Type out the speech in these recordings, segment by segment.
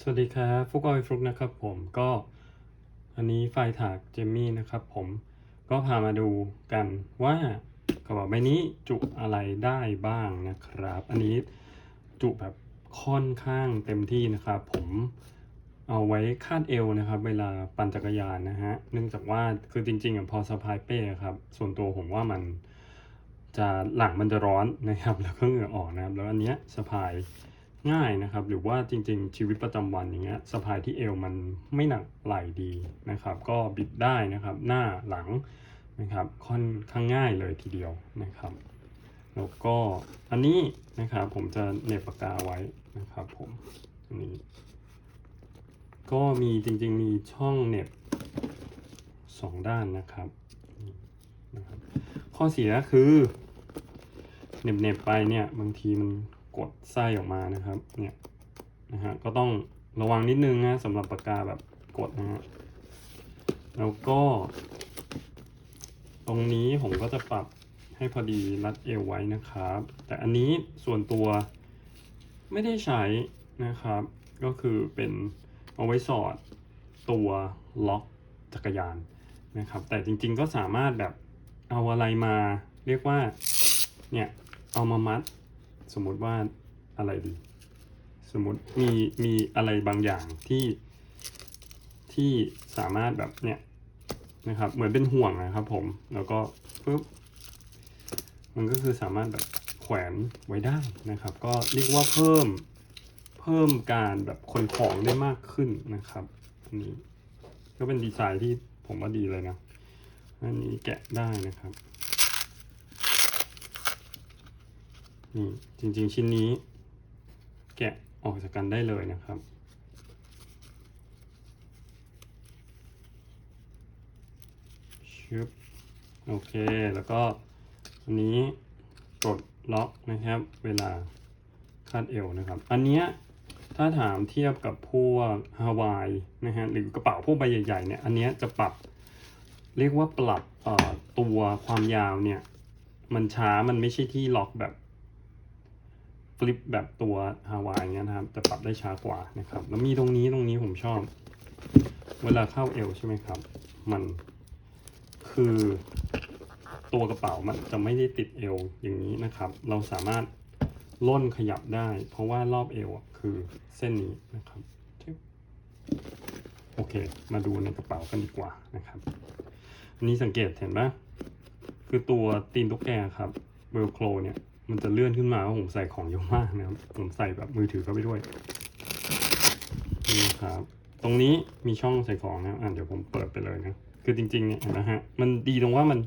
สวัสดีครับฟุกออยฟลุกนะครับผมก็อันนี้ไฟถากเจมมี่นะครับผมก็พามาดูกันว่ากระเป๋าใบนี้จุอะไรได้บ้างนะครับ อันนี้จุแบบค่อนข้างเต็มที่นะครับ ผมเอาไว้คาดเอวนะครับ เวลาปั่นจักรยานนะฮะเนื่องจากว่าคือจริงๆอะพอสะพายเป้ครับส่วนตัวผมว่ามันจะหลังมันจะร้อนนะครับ แล้วก็เหงื่อออกนะครับ แล้วอันเนี้ยสะพาย ง่ายนะครับ หรือว่าจริงๆ ชีวิตประจำวันอย่างเงี้ยสะพายที่เอวมันไม่หนักไหลดีนะครับ ก็บิดได้นะครับ หน้าหลังนะครับค่อนข้างง่ายเลยทีเดียวนะครับแล้วก็อันนี้นะครับผมจะเน็บปากกาไว้นะครับผมอันนี้ก็มีจริงๆมีช่องเน็บสองด้านนะครับนะครับ ข้อเสียคือเหน็บเหน็บๆไปเนี่ยบางทีมัน กดไส้ออกมานะครับ เนี่ยนะฮะก็ต้องระวังนิดนึงนะสำหรับปากกาแบบกดนะฮะแล้วก็ ตรงนี้ผมก็จะปรับให้พอดีรัดเอวไว้นะครับ แต่อันนี้ส่วนตัวไม่ได้ใช้นะครับ ก็คือเป็นเอาไว้สอดตัวล็อกจักรยานนะครับ แต่จริงๆก็สามารถแบบเอาอะไรมาเรียกว่าเนี่ยเอามามัด สมมุติว่าอะไรดี สมมติมีมีอะไรบางอย่างที่ที่สามารถแบบเนี่ยนะครับ เหมือนเป็นห่วงนะครับผม แล้วก็ปึ๊บมันก็คือสามารถแบบแขวนไว้ได้นะครับ ก็เรียกว่าเพิ่มเพิ่มการแบบขนของได้มากขึ้นนะครับอันนี้ก็เป็นดีไซน์ที่ผมว่าดีเลยนะอันนี้แกะได้นะครับ นี่จริงๆชิ้นนี้ แกะออกจากกันได้เลยนะครับ ชึบ โอเค แล้วก็อันนี้กดล็อกนะครับ เวลาคาดเอวนะครับ อันเนี้ยถ้าถามเทียบกับพวกฮาวายนะฮะหรือกระเป๋าพวกใบใหญ่ๆเนี่ยอันเนี้ยจะปรับ เรียกว่าปรับตัวความยาวเนี่ย มันช้ามันไม่ใช่ที่ล็อกแบบ ฟลิปแบบตัวฮาวายเงี้ยนะครับจะปรับได้ช้ากว่านะครับ แล้วมีตรงนี้ตรงนี้ผมชอบ เวลาเข้าเอวใช่ไหมครับ มันคือตัวกระเป๋ามันจะไม่ได้ติดเอวอย่างนี้นะครับ เราสามารถล่นขยับได้ เพราะว่ารอบเอวอะคือเส้นนี้นะครับชึบโอเค มาดูในกระเป๋ากันดีกว่านะครับอันนี้สังเกตเห็นไหมคือตัวตีนตุ๊กแกครับเวลโครเนี่ย มันจะเลื่อนขึ้นมาว่าผมใส่ของเยอะมากนะครับผมใส่แบบมือถือเข้าไปด้วยนี่ครับ ตรงนี้มีช่องใส่ของนะครับอะเดี๋ยวผมเปิดไปเลยนะคือจริงๆเนี่ยนะฮะมันดีตรงว่ามัน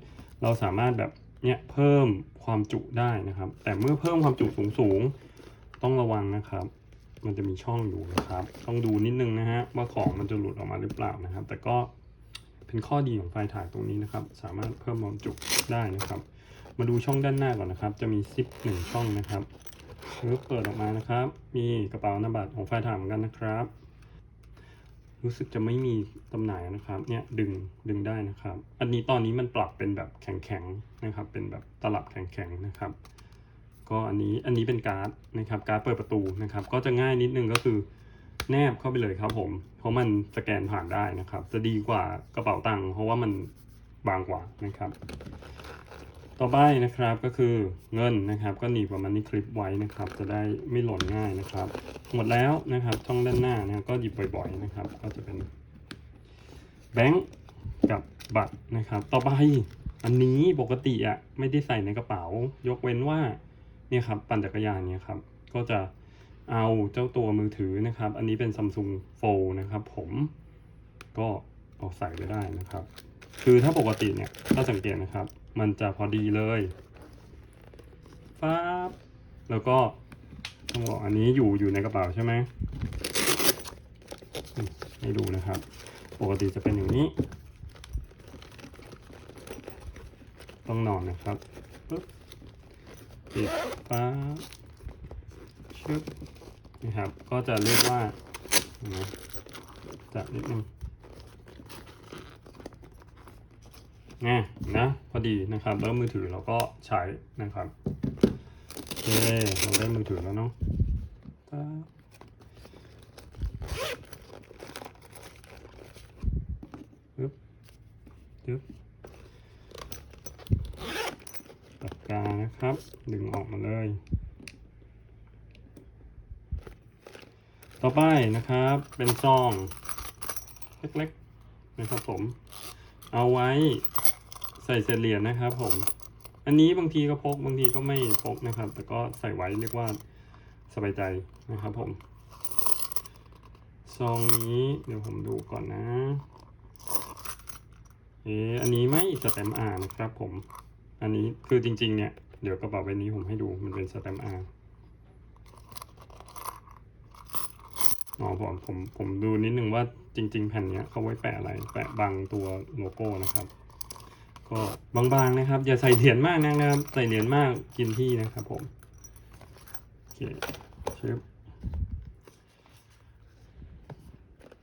เราสามารถแบบเนี่ยเพิ่มความจุได้นะครับ แต่เมื่อเพิ่มความจุสูงๆต้องระวังนะครับ มันจะมีช่องอยู่นะครับ ต้องดูนิดนึงนะฮะว่าของมันจะหลุดออกมาหรือเปล่านะครับ แต่ก็เป็นข้อดีของไฟถ่ายตรงนี้นะครับ สามารถเพิ่มความจุได้นะครับ มาดูช่องด้านหน้าก่อนนะครับ จะมีซิปหนึ่งช่องนะครับปึ๊บเปิดออกมานะครับ มีกระเป๋านาบัตรของไฟถายเหมือนกันนะครับ รู้สึกจะไม่มีตำหน่ายนะครับ เนี่ยดึงดึงได้นะครับ อันนี้ตอนนี้มันปรับเป็นแบบแข็งๆนะครับ เป็นแบบตลับแข็งๆนะครับ ก็อันนี้อันนี้เป็นการ์ดนะครับ การ์ดเปิดประตูนะครับ ก็จะง่ายนิดนึงก็คือแนบเข้าไปเลยครับผม เพราะมันสแกนผ่านได้นะครับ จะดีกว่ากระเป๋าตังค์เพราะว่ามันบางกว่านะครับ ต่อไปนะครับก็คือเงินนะครับ ก็หนีบประมาณนี้คลิปไว้นะครับ จะได้ไม่หล่นง่ายนะครับ หมดแล้วนะครับช่องด้านหน้านะก็หยิบบ่อยๆนะครับ ก็จะเป็นแบงก์กับบัตรนะครับ ต่อไปอันนี้ปกติอะไม่ได้ใส่ในกระเป๋า ยกเว้นว่าเนี่ยครับปั่นจักรยานเนี่ยครับ ก็จะเอาเจ้าตัวมือถือนะครับ อันนี้เป็น Samsung Fold นะครับ ผมก็เอาใส่ไปได้นะครับ คือถ้าปกติเนี่ยถ้าสังเกตนะครับ มันจะพอดีเลยฟ้าบแล้วก็ต้องบอกอันนี้อยู่อยู่ในกระเป๋าใช่ไหมให้ดูนะครับ ปกติจะเป็นอย่างนี้ ต้องนอนนะครับปึ๊บปิดฟ้าบชึบนะครับ ก็จะเรียกว่าจับนิดนึงไงนะ ก็ดีนะครับ แล้วมือถือเราก็ใช้นะครับโอเคเราได้มือถือแล้วเนาะยึบยึบปากกานะครับ ดึงออกมาเลย ต่อไปนะครับ เป็นซอง เล็กๆนะครับผม เอาไว้ ใส่เศษเหรียญนะครับผม อันนี้บางทีก็พกบางทีก็ไม่พกนะครับ แต่ก็ใส่ไว้เรียกว่าสบายใจนะครับผมซองนี้เดี๋ยวผมดูก่อนนะ เอออันนี้ไม่สแตมป์อานะครับผม อันนี้คือจริง ๆ เนี่ย เดี๋ยวกระเป๋าใบนี้ผมให้ดูมันเป็นสแตมป์อาอ๋อผมผมผมดูนิดนึงว่าจริง ๆ แผ่นเนี้ยเขาไว้แปะอะไร แปะบังตัวโลโก้นะครับ ก็บางๆนะครับ อย่าใส่เหรียญมากนะครับ ใส่เหรียญมากกินที่นะครับผมโอเคเชฟ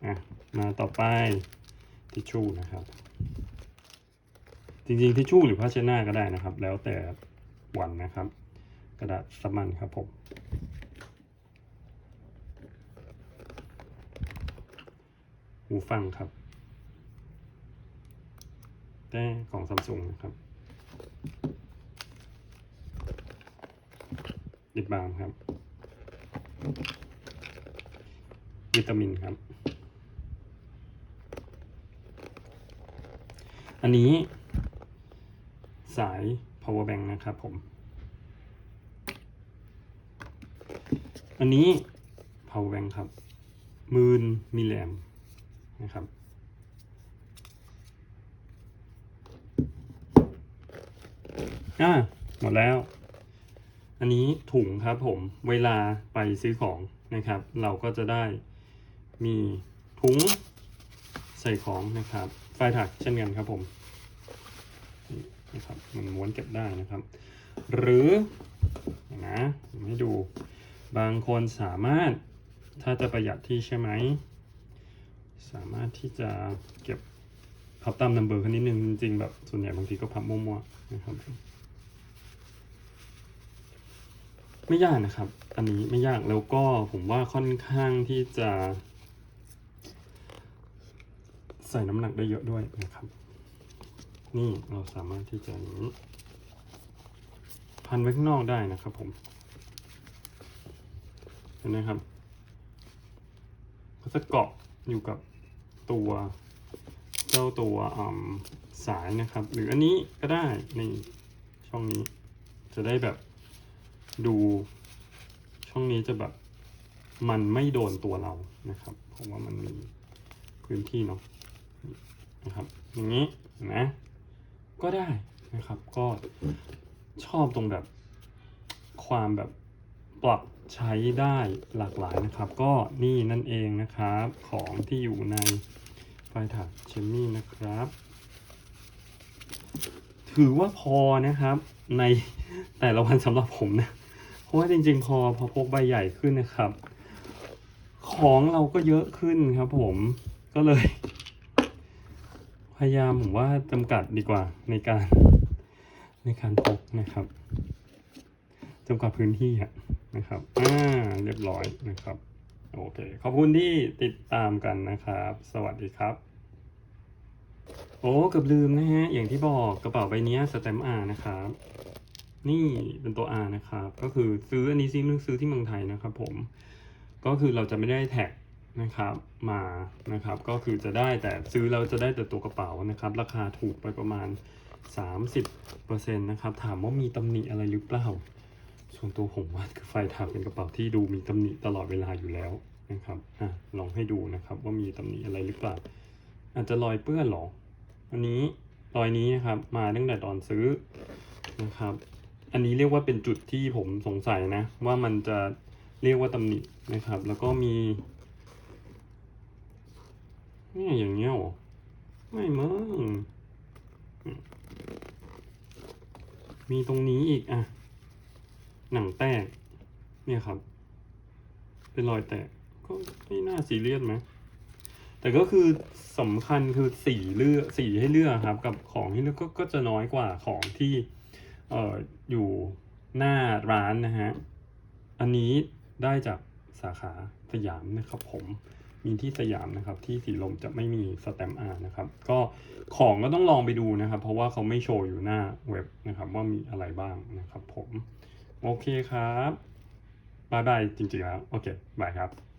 อะมาต่อไปทิชชู่นะครับ จริงๆทิชชู่หรือผ้าเช็ดหน้าก็ได้นะครับ แล้วแต่วันนะครับ กระดาษสมันครับผมหูฟังครับ แต่ของซัมซุงนะครับลิปบาล์มครับ วิตามินครับ อันนี้สาย power bank นะครับผม อันนี้ power bank ครับหมื่นมิลลิแอมนะครับ อ่าหมดแล้ว อันนี้ถุงครับผมเวลาไปซื้อของนะครับ เราก็จะได้มีถุงใส่ของนะครับไฟถักเช่นกันครับผมนี่นะครับมันม้วนเก็บได้นะครับ หรือนะให้ดูบางคนสามารถถ้าจะประหยัดที่ใช่ไหม สามารถที่จะเก็บ พับตามนัมเบอร์คันนิดนึงจริงๆแบบส่วนใหญ่บางทีก็พับมั่วๆนะครับไม่ยากนะครับ อันนี้ไม่ยากแล้วก็ผมว่าค่อนข้างที่จะ ใส่น้ำหนักได้เยอะด้วยนะครับ นี่เราสามารถที่จะนี้พันไว้ข้างนอกได้นะครับผม เห็นไหมครับก็จะเกาะอยู่กับตัว เจ้าตัวอ่าสายนะครับ หรืออันนี้ก็ได้ในช่องนี้ จะได้แบบดู ช่องนี้จะแบบมันไม่โดนตัวเรานะครับเพราะว่ามันมีพื้นที่เนาะนะครับอย่างนี้นไหมก็ได้นะครับก็ชอบตรงแบบความแบบปรับใช้ได้หลากหลายนะครับ ก็นี่นั่นเองนะครับของที่อยู่ใน ไฟถักเชมมี่นะครับ ถือว่าพอนะครับในแต่ละวันสำหรับผมนะ เพราะว่าจริงๆ พอพอพกใบใหญ่ขึ้นนะครับ ของเราก็เยอะขึ้นครับผมก็เลย พยายามผมว่าจำกัดดีกว่าในการในการพกนะครับจำกัดพื้นที่นะครับ อ่า เรียบร้อยนะครับ โอเค ขอบคุณที่ติดตามกันนะครับ สวัสดีครับ โอ้เกือบลืมนะฮะ อย่างที่บอกกระเป๋าใบนี้สแตมป์อานะครับ นี่เป็นตัว R นะครับ ก็คือซื้ออันนี้ซินึกซื้อที่เมืองไทยนะครับ ผม ก็คือเราจะไม่ได้แท็กนะครับมานะครับก็คือจะได้แต่ซื้อเราจะได้แต่ตัวกระเป๋านะครับ ราคาถูกไปประมาณ 30%นะครับถามว่ามีตำหนิอะไรหรือเปล่า ส่วนตัวผมว่าไฟถักเป็นกระเป๋าที่ดูมีตำหนิตลอดเวลาอยู่แล้วนะครับอะลองให้ดูนะครับว่ามีตำหนิอะไรหรือเปล่า อาจจะรอยเปื้อนหรอ อันนี้รอยนี้นะครับมาตั้งแต่ตอนซื้อนะครับ อันนี้เรียกว่าเป็นจุดที่ผมสงสัยนะ ว่ามันจะเรียกว่าตำหนินะครับ แล้วก็มีเนี่ยอย่างเงี้ยหรอไม่มั้งอืมมีตรงนี้อีกอะ หนังแตก เนี่ยครับ เป็นรอยแตก ก็ไม่น่าซีเรียสไหม แต่ก็คือสำคัญคือสีเลือกสีให้เลือกครับ กับของที่เลือกก็จะน้อยกว่าของที่เอ่ออยู่หน้าร้านนะฮะ อันนี้ได้จากสาขาสยามนะครับผมมีที่สยามนะครับ ที่สีลมจะไม่มีสแตมอาร์นะครับ ก็ของก็ต้องลองไปดูนะครับ เพราะว่าเขาไม่โชว์อยู่หน้าเว็บนะครับ ว่ามีอะไรบ้างนะครับผม โอเคครับบายบายจริงๆแล้ว โอเคบายครับ